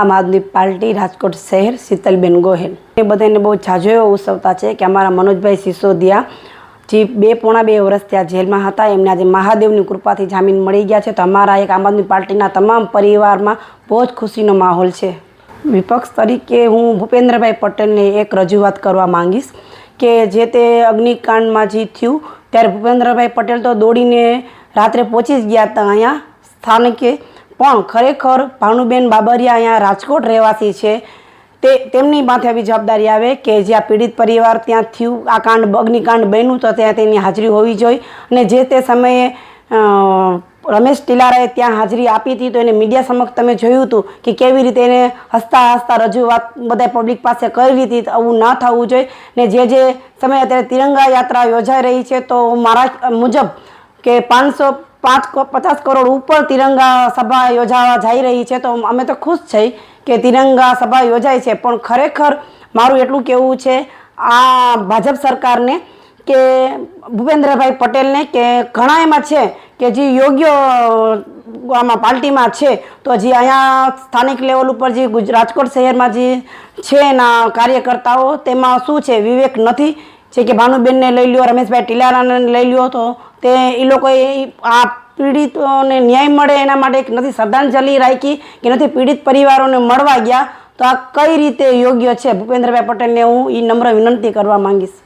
આમ આદમી પાર્ટી, રાજકોટ શહેર, શીતલબેન ગોહેલ. એ બધાને બહુ ઝાઝો એવો ઉત્સવતા છે કે અમારા મનોજભાઈ સિસોદિયા જે બે પોણા બે વર્ષ ત્યાં જેલમાં હતા, એમને આજે મહાદેવની કૃપાથી જામીન મળી ગયા છે. તો અમારા એક આમ આદમી પાર્ટીના તમામ પરિવારમાં બહુ જ ખુશીનો માહોલ છે. વિપક્ષ તરીકે હું ભૂપેન્દ્રભાઈ પટેલને એક રજૂઆત કરવા માંગીશ કે જે તે અગ્નિકાંડમાં જે થયું, ત્યારે ભૂપેન્દ્રભાઈ પટેલ તો દોડીને રાત્રે પહોંચી જ ગયા હતા અહીંયા સ્થાનિકે. પણ ખરેખર ભાનુબેન બાબરિયા અહીંયા રાજકોટ રહેવાસી છે. તે, તેમની માથે આવી જવાબદારી આવે કે જ્યાં પીડિત પરિવાર ત્યાં થયું, આ કાંડ, અગ્નિકાંડ બન્યું તો ત્યાં તેની હાજરી હોવી જોઈએ. અને જે તે સમયે રમેશ ટીલારાએ ત્યાં હાજરી આપી હતી તો એને મીડિયા સમક્ષ તમે જોયું હતું કે કેવી રીતે એને હસતા હસતા રજૂઆત બધા પબ્લિક પાસે કરી હતી આવું ન થવું જોઈએ. ને જે જે સમયે અત્યારે તિરંગા યાત્રા યોજાઈ રહી છે તો મારા મુજબ કે પાંચસો પાંચ પચાસ કરોડ ઉપર તિરંગા સભા યોજાવા જઈ રહી છે, તો અમે તો ખુશ છીએ કે તિરંગા સભા યોજાય છે, પણ ખરેખર મારું એટલું કહેવું છે, આ ભાજપ સરકારને કે ભૂપેન્દ્રભાઈ પટેલને કે ઘણા એમાં છે કે જે યોગ્ય, આમાં પાર્ટીમાં છે, તો જે અહીંયા સ્થાનિક લેવલ ઉપર જે રાજકોટ શહેરમાં જે છે એના કાર્યકર્તાઓ, તેમાં શું છે, વિવેક નથી છે કે ભાનુબેનને લઈ લ્યો, રમેશભાઈ ટીલારાને લઈ લ્યો, તો તે એ લોકોએ આ પીડિતોને ન્યાય મળે એના માટે એક નથી શ્રદ્ધાંજલિ રાખી કે નથી પીડિત પરિવારોને મળવા ગયા. તો આ કઈ રીતે યોગ્ય છે? ભૂપેન્દ્રભાઈ પટેલને હું એ નમ્ર વિનંતી કરવા માંગીશ.